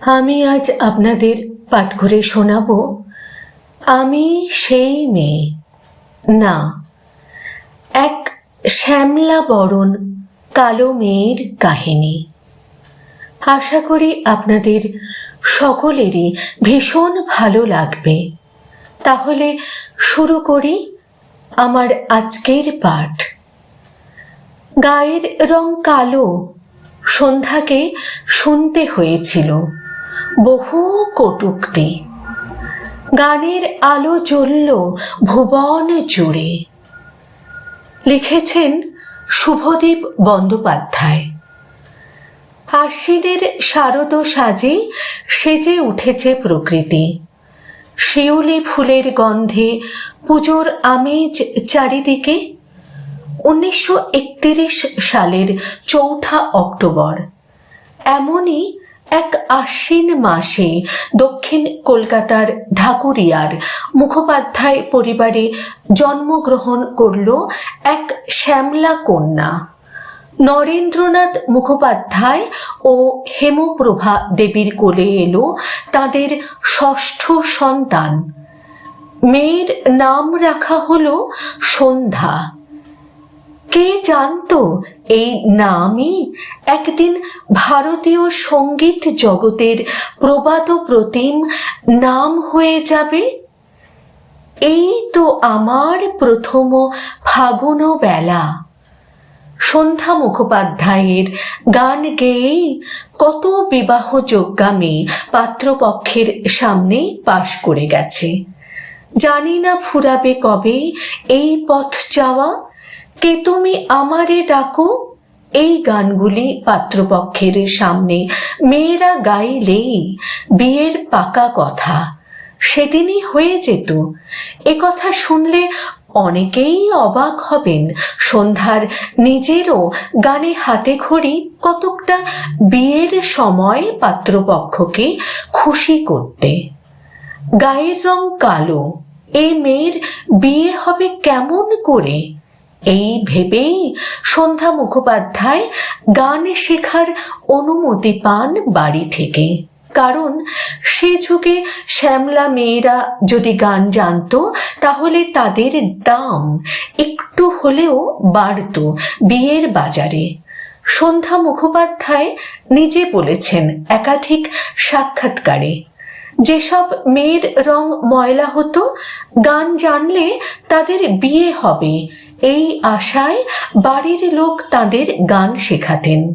আমি আজ আপনাদের পাঠ করে শোনাব, আমি সেই মেয়ে। না, এক শ্যামলা বরণ কালো মেয়ের কাহিনী। আশা করি আপনাদের সকলেরই ভীষণ ভালো লাগবে। তাহলে শুরু করি আমার আজকের পাঠ। গায়ের রং কালো, সন্ধ্যাকে শুনতে হয়েছিল। বহু কটুক্তি। গানের আলো জ্বলল ভুবন জুড়ে। লিখেছেন শুভদীপ বন্দ্যোপাধ্যায়। আশ্বিনের শারদ সাজে সেজে উঠেছে প্রকৃতি। শিউলি ফুলের গন্ধে পুজোর আমেজ চারিদিকে। উনিশশো একত্রিশ সালের চৌঠা অক্টোবর। এমনই এক আশ্বিন মাসে দক্ষিণ কলকাতার ঢাকুরিয়ার মুখোপাধ্যায় পরিবারে জন্মগ্রহণ করল এক শ্যামলা কন্যা। নরেন্দ্রনাথ মুখোপাধ্যায় ও হেমপ্রভা দেবীর কোলে এলো তাদের ষষ্ঠ সন্তান। মেয়ের নাম রাখা হল সন্ধ্যা। কে জানতো এই নামই? একদিন ভারতীয় সংগীত জগতের প্রবাদ প্রতিম নাম হয়ে যাবে? এই তো আমার প্রথম ফাগুন বেলা। সন্ধ্যা মুখোপাধ্যায়ের গান গেয়েই কত বিবাহ যোগ্যামী পাত্রপক্ষের সামনে পাশ করে গেছে। জানি না ফুরাবে কবে এই পথ যাওয়া। কে তুমি আমারে ডাকো? এই গানগুলি পাত্রপক্ষের সামনে। মেয়েরা গাইলেই বিয়ের পাকা কথা। সেদিনই হয়ে যেত। এ কথা শুনলে অনেকেই অবাক হবেন। সন্ধ্যার নিজেরও গানে হাতে খড়ি কতকটা বিয়ের সময় পাত্রপক্ষকে খুশি করতে। গায়ের রং কালো। এই মেয়ের বিয়ে হবে কেমন করে? এই ভেবেই সন্ধ্যা মুখোপাধ্যায় গান শেখার অনুমতি পান বাড়ি থেকে। কারণ সে যুগে শ্যামলা মেয়েরা যদি গান জানতো, তাহলে তাদের দাম একটু হলেও বাড়ত বিয়ের বাজারে। সন্ধ্যা মুখোপাধ্যায় নিজে বলেছেন একাধিক সাক্ষাৎকারে, যেসব মেয়ের রং ময়লা হতো, গান জানলে তাদের বিয়ে হবে এই আশায় বাড়ির লোক তাদের গান শেখাতেন।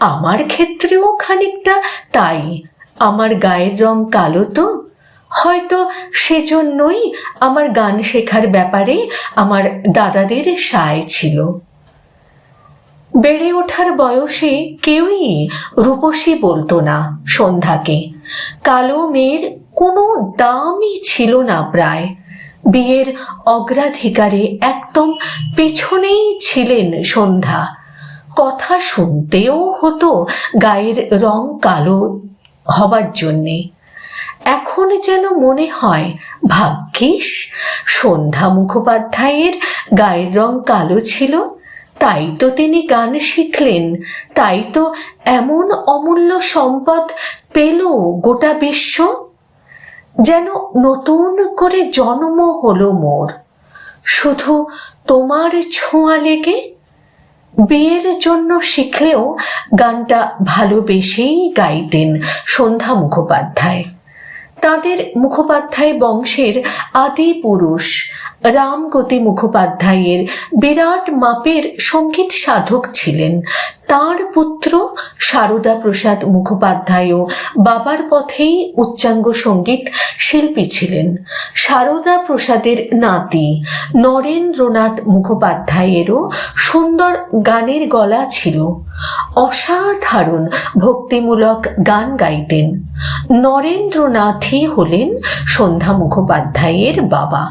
আমার ক্ষেত্রেও খানিকটা তাই। আমার গায়ের রং কালো তো। হয়তো সেজন্যই আমার গান শেখার ব্যাপারে আমার দাদাদের সায় ছিল। বেড়ে ওঠার বয়সে কেউই রূপসী বলতো না সন্ধ্যাকে। কালো মেয়ের কোনো দামই ছিল না প্রায়। বিয়ের অগ্রাধিকারে একদম পেছনেই ছিলেন সন্ধ্যা। কথা শুনতেও হতো গায়ের রং কালো হবার জন্যে। এখন যেন মনে হয়, ভাগ্যিস, সন্ধ্যা মুখোপাধ্যায়ের গায়ের রং কালো ছিল, তাই তো তিনি গান শিখলেন, তাই তো এমন অমূল্য সম্পদ পেল গোটা বিশ্ব। যেন নতুন করে জন্ম হলো মোর। শুধু তোমার ছোঁয়া লেগে বিয়ের জন্য শিখলেও গানটা ভালোবেসেই গাইতেন সন্ধ্যা মুখোপাধ্যায়। তাদের মুখোপাধ্যায় বংশের আদি পুরুষ রামগতি মুখোপাধ্যায়ের বিরাট মাপের সংগীত সাধক ছিলেন। তার পুত্র সারদা প্রসাদ মুখোপাধ্যায়ও বাবার পথেই উচ্চাঙ্গ সংগীত শিল্পী ছিলেন। সারদা প্রসাদের নাতি নরেন্দ্রনাথ মুখোপাধ্যায়েরও সুন্দর গানের গলা ছিল। অসাধারণ ভক্তিমূলক গান গাইতেন। নরেন্দ্রনাথই হলেন সন্ধ্যা মুখোপাধ্যায়ের বাবা।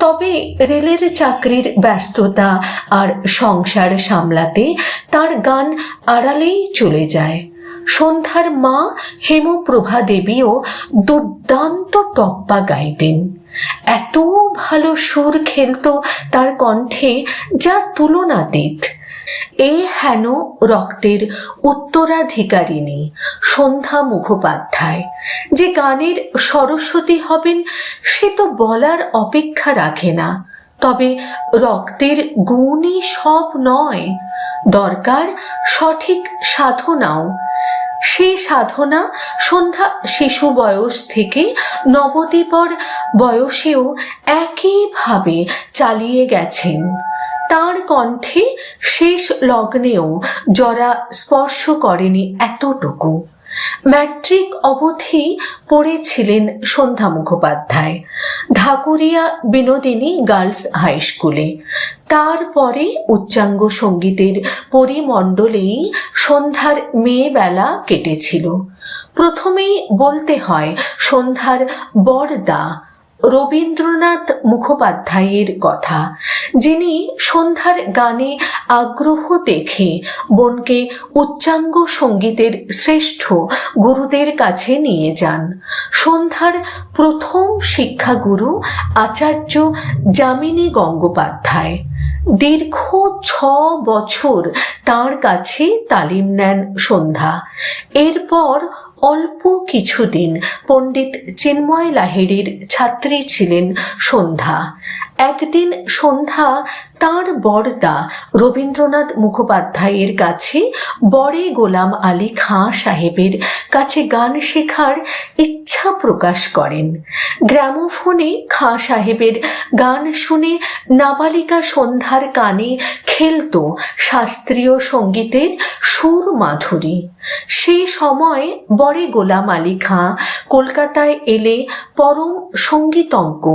তবে রেলের চাকরির ব্যস্ততা আর সংসার সামলাতে তার গান আড়ালেই চলে যায়। সন্ধ্যার মা হেমপ্রভা দেবীও দুর্দান্ত টপ্পা গাইতেন। এত ভালো সুর খেলতো তার কণ্ঠে যা তুলনাতীত। এ হেন রক্তের উত্তরাধিকারিণী সন্ধ্যা মুখোপাধ্যায়। যে গানের সরস্বতী হবেন, সে তো বলার অপেক্ষা রাখে না। তবে রক্তের গুণই সব নয়। দরকার সঠিক সাধনাও। সে সাধনা সন্ধ্যা শিশু বয়স থেকে নবদ্বীপর বয়সেও একইভাবে চালিয়ে গেছেন। তার কণ্ঠে শেষ লগ্নেও জরা স্পর্শ করেনি এতটুকু। ম্যাট্রিক অবধি পড়েছিলেন সন্ধ্যা মুখোপাধ্যায়, ঢাকুরিয়া বিনোদিনী গার্লস হাই স্কুলে। তারপরে উচ্চাঙ্গ সঙ্গীতের পরিমণ্ডলেই সন্ধ্যার মেয়েবেলা কেটেছিল। প্রথমেই বলতে হয়, সন্ধ্যার বরদা রবীন্দ্রনাথ মুখোপাধ্যায়ের কথা, যিনি সন্ধ্যার গানে আগ্রহ দেখে বোনকে উচ্চাঙ্গ সঙ্গীতের শ্রেষ্ঠ গুরুদের কাছে নিয়ে যান। সন্ধ্যার প্রথম শিক্ষাগুরু আচার্য যামিনী গঙ্গোপাধ্যায়। দীর্ঘ ছ বছর তার কাছে তালিম নেন সন্ধ্যা। এরপর অল্প কিছুদিন পণ্ডিত চিন্ময় লাহিড়ির ছাত্রী ছিলেন সন্ধ্যা। একদিন সন্ধ্যা তার বরদা রবীন্দ্রনাথ মুখোপাধ্যায়ের কাছে বরে গোলাম আলী খাঁ সাহেবের কাছে গান শেখার ইচ্ছা প্রকাশ করেন। গ্রামোফোনে খাঁ সাহেবের গান শুনে নাবালিকা সন্ধ্যার কানে খেলত শাস্ত্রীয় সঙ্গীতের সুর মাধুরী। সেই সময় বরে গোলাম আলী খাঁ কলকাতায় এলে পরম সঙ্গীতজ্ঞ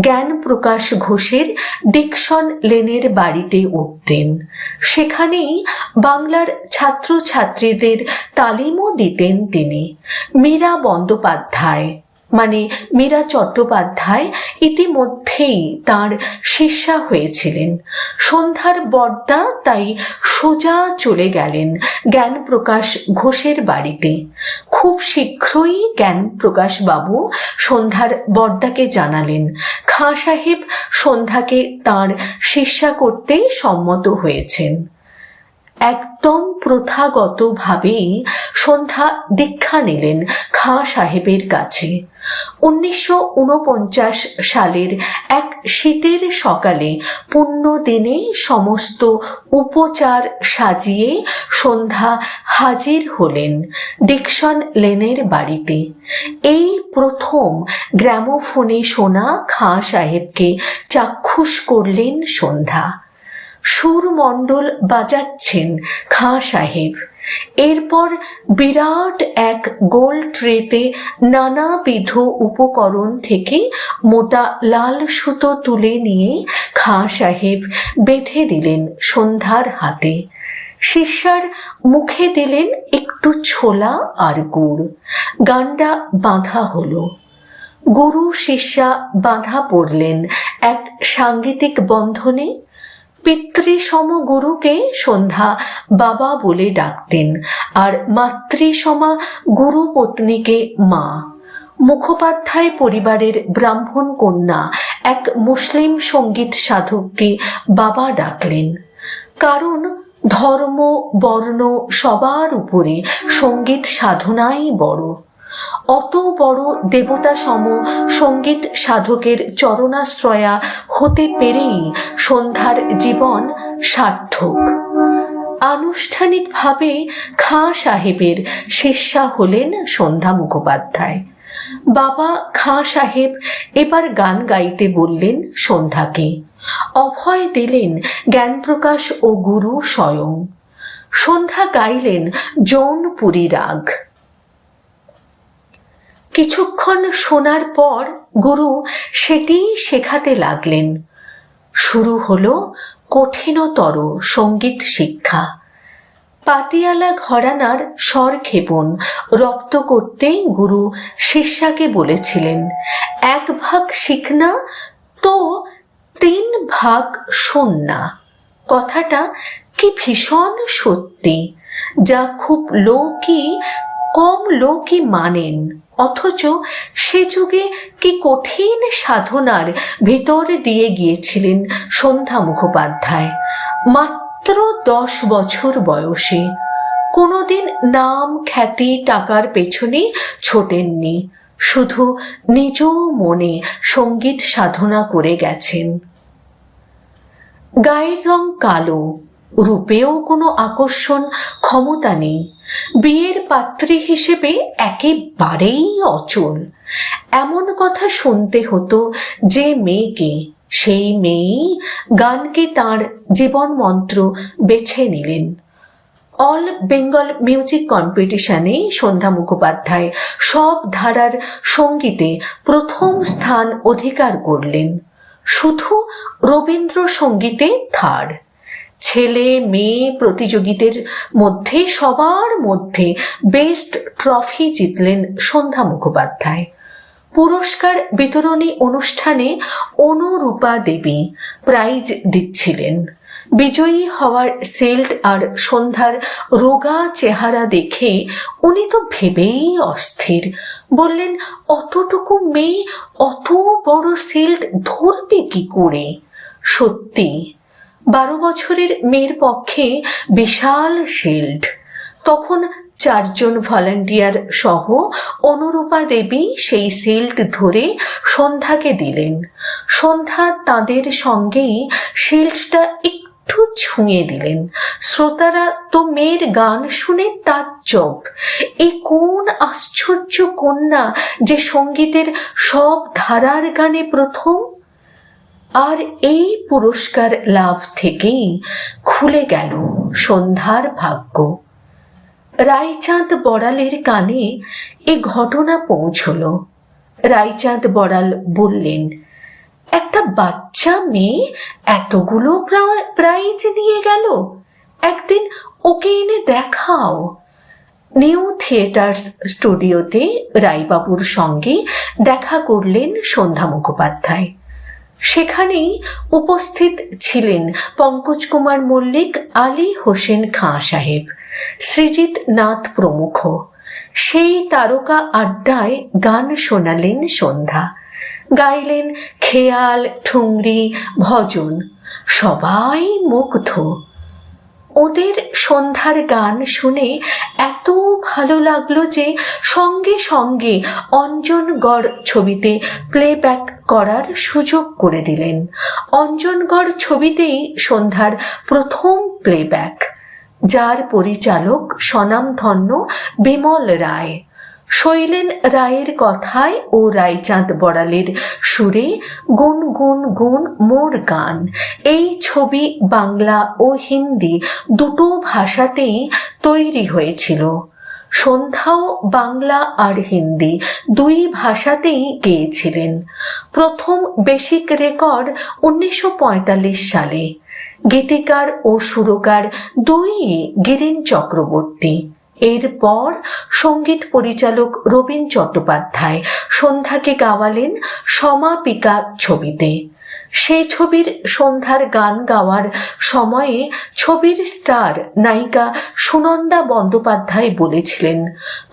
জ্ঞান প্রকাশ ঘোষের ডিকশন লেনের বাড়িতে উঠতেন। সেখানেই বাংলার ছাত্রছাত্রীদের তালিমও দিতেন তিনি। মীরা বন্দ্যোপাধ্যায় মানে মীরা চট্টোপাধ্যায় ইতিমধ্যেই তার শিষ্যা হয়েছিলেন। সন্ধ্যার বর্দা তাই সোজা চলে গেলেন জ্ঞান প্রকাশ ঘোষের বাড়িতে। খুব শীঘ্রই জ্ঞান প্রকাশ বাবু সন্ধ্যার বর্দাকে জানালেন। খাঁ সাহেব সন্ধ্যাকে তার শিষ্যা করতে সম্মত হয়েছেন। একদম প্রথাগতভাবেই সন্ধ্যা দীক্ষা নিলেন খাঁ সাহেবের কাছে। উনিশশো উনপঞ্চাশ সালের এক শীতের সকালে পুণ্য দিনে সমস্ত উপচার সাজিয়ে সন্ধ্যা হাজির হলেন ডিকশন লেনের বাড়িতে। এই প্রথম গ্রামোফোনে শোনা খাঁ সাহেবকে চাক্ষুষ করলেন সন্ধ্যা। সুরমণ্ডল বাজাচ্ছেন খাঁ সাহেব। এরপর বিরাট এক গোল ট্রেতে নানাবিধ উপকরণ থেকে মোটা লাল সুতো তুলে নিয়ে খাঁ সাহেব বেঁধে দিলেন সন্ধ্যার হাতে। শিষ্যার মুখে দিলেন একটু ছোলা আর গুড়। গান্ডা বাঁধা হলো। গুরু শিষ্যা বাঁধা পড়লেন এক সাংগীতিক বন্ধনে। পিতৃসম গুরুকে সন্ধ্যা বাবা বলে ডাকতেন আর মাতৃসমা গুরু পত্নীকে মা। মুখোপাধ্যায় পরিবারের ব্রাহ্মণ কন্যা, এক মুসলিম সংগীত সাধককে বাবা ডাকলেন। কারণ ধর্ম, বর্ণ সবার উপরে সংগীত সাধনাই বড়। অত বড় দেবতা সম সংগীত সাধকের চরণাশ্রয়া হতে পেরেই সন্ধ্যার জীবন সার্থক। আনুষ্ঠানিকভাবে খাঁ সাহেবের শিষ্যা হলেন সন্ধ্যা মুখোপাধ্যায়। বাবা খাঁ সাহেব এবার গান গাইতে বললেন সন্ধ্যাকে। অভয় দিলেন জ্ঞানপ্রকাশ ও গুরু স্বয়ং। সন্ধ্যা গাইলেন যৌনপুরী রাগ। কিছুক্ষণ শোনার পর গুরু সেটি শেখাতে লাগলেন। শুরু হলো কঠিনতর সংগীত শিক্ষা। পাতিয়ালা ঘরানার স্বর ক্ষেপণ, রপ্ত করতে গুরু শিষ্যাকে বলেছিলেন, এক ভাগ শিখনা তো তিন ভাগ শোন না কথাটা কি ভীষণ সত্যি, যা খুব লোকই কম লোকই মানেন, অথচ সে যুগে কি কঠিন সাধনার ভিতর দিয়ে গিয়েছিলেন সন্ধ্যা মুখোপাধ্যায়। মাত্র দশ বছর বয়সে কোনোদিন নাম খ্যাতি টাকার পেছনে ছোটেননি, শুধু নিজ মনে সংগীত সাধনা করে গেছেন। গায়ের রং কালো রূপেও কোনো আকর্ষণ, ক্ষমতা নেই। বিয়ের পাত্রী হিসেবে একেবারেই অচল। এমন কথা শুনতে হতো যে মেয়েকে, সেই মেয়েই গানকে তার জীবন মন্ত্র বেছে নিলেন। অল বেঙ্গল মিউজিক কম্পিটিশনে সন্ধ্যা মুখোপাধ্যায় সব ধারার সঙ্গীতে প্রথম স্থান অধিকার করলেন। শুধু রবীন্দ্রসঙ্গীতে থার্ড ছেলে, মেয়ে প্রতিযোগীদের মধ্যে, সবার মধ্যে বেস্ট ট্রফি জিতলেন সন্ধ্যা মুখোপাধ্যায়। পুরস্কার বিতরণী অনুষ্ঠানে অনুরূপা দেবী প্রাইজ দিচ্ছিলেন। বিজয়ী হওয়ার সেল্ট আর সন্ধ্যার রোগা চেহারা দেখে উনি তো ভেবেই অস্থির। বললেন, অতটুকু মেয়ে, অত বড় সিল্ট ধরবে কি করে? সত্যি বারো বছরের মেয়ের পক্ষে বিশাল শিল্ড তখন চারজন ভলান্টিয়ার সহ অনুরূপা দেবী সেই শিল্ড ধরে সন্ধ্যাকে দিলেন। সন্ধ্যা তাদের সঙ্গেই শিল্ডটা একটু ছুঁয়ে দিলেন। শ্রোতারা তো মেয়ের গান শুনে তার তাজ্জব। এ কোন আশ্চর্য কন্যা যে সঙ্গীতের সব ধারার গানে প্রথম আর এই পুরস্কার লাভ থেকেই খুলে গেল সন্ধ্যার ভাগ্য। রায়চাঁদ বড়ালের কানে এ ঘটনা পৌঁছল। রায়চাঁদ বড়াল বললেন, একটা বাচ্চা মেয়ে এতগুলো প্রাইজ নিয়ে গেল। একদিন ওকে এনে দেখাও। নিউ থিয়েটার স্টুডিওতে রায়বাবুর সঙ্গে দেখা করলেন সন্ধ্যা মুখোপাধ্যায়। সেখানেই উপস্থিত ছিলেন পঙ্কজ কুমার মল্লিক, আলী হোসেন খাঁ সাহেব, সৃজিত নাথ প্রমুখ। সেই তারকা আড্ডায় গান শোনালেন সন্ধ্যা। গাইলেন খেয়াল, ঠুংরি, ভজন, সবাই মুগ্ধ। ওদের সন্ধ্যার গান শুনে এত ভালো লাগল যে সঙ্গে সঙ্গে অঞ্জনগড় ছবিতে প্লেব্যাক করার সুযোগ করে দিলেন। অঞ্জনগড় ছবিতেই সন্ধ্যার প্রথম প্লেব্যাক যার পরিচালক স্বনামধন্য বিমল রায়। শৈলেন রায়ের কথায় ও রায়চাঁদ বড়ালের সুরে গুন গুন গুন মোর গান। এই ছবি বাংলা ও হিন্দি দুটো ভাষাতেই তৈরি হয়েছিল। সন্ধ্যাও বাংলা আর হিন্দি দুই ভাষাতেই গেয়েছিলেন। প্রথম বেসিক রেকর্ড উনিশশো পঁয়তাল্লিশ সালে। গীতিকার ও সুরকার দুই গিরিন চক্রবর্তী। এরপর সংগীত পরিচালক রবীন চট্টোপাধ্যায় সন্ধ্যাকে গাওয়ালেন সমাপিকা ছবিতে। সেই ছবির সন্ধ্যার গান গাওয়ার সময়ে ছবির স্টার নায়িকা সুনন্দা বন্দ্যোপাধ্যায় বলেছিলেন,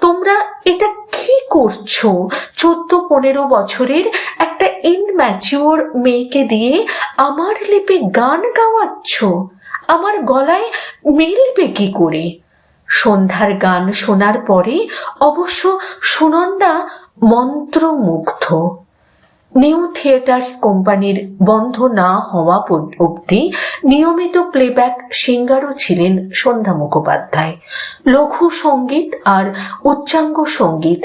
তোমরা এটা কি করছ? চোদ্দ পনেরো বছরের একটা ইনম্যাচিওর মেয়েকে দিয়ে আমার লিপে গান গাওয়াচ্ছ? আমার গলায় মিলবে কি করে? সন্ধ্যার গান শোনার পরে অবশ্য সুনন্দা মন্ত্রমুগ্ধ। নিউ থিয়েটার্স কোম্পানির বন্ধ না হওয়া অবধি নিয়মিত প্লেব্যাক সিঙ্গারও ছিলেন সন্ধ্যা মুখোপাধ্যায়। লঘু সংগীত আর উচ্চাঙ্গ সংগীত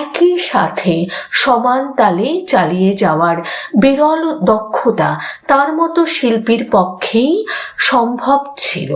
একই সাথে সমান তালে চালিয়ে যাওয়ার বিরল দক্ষতা তার মতো শিল্পীর পক্ষেই সম্ভব ছিল।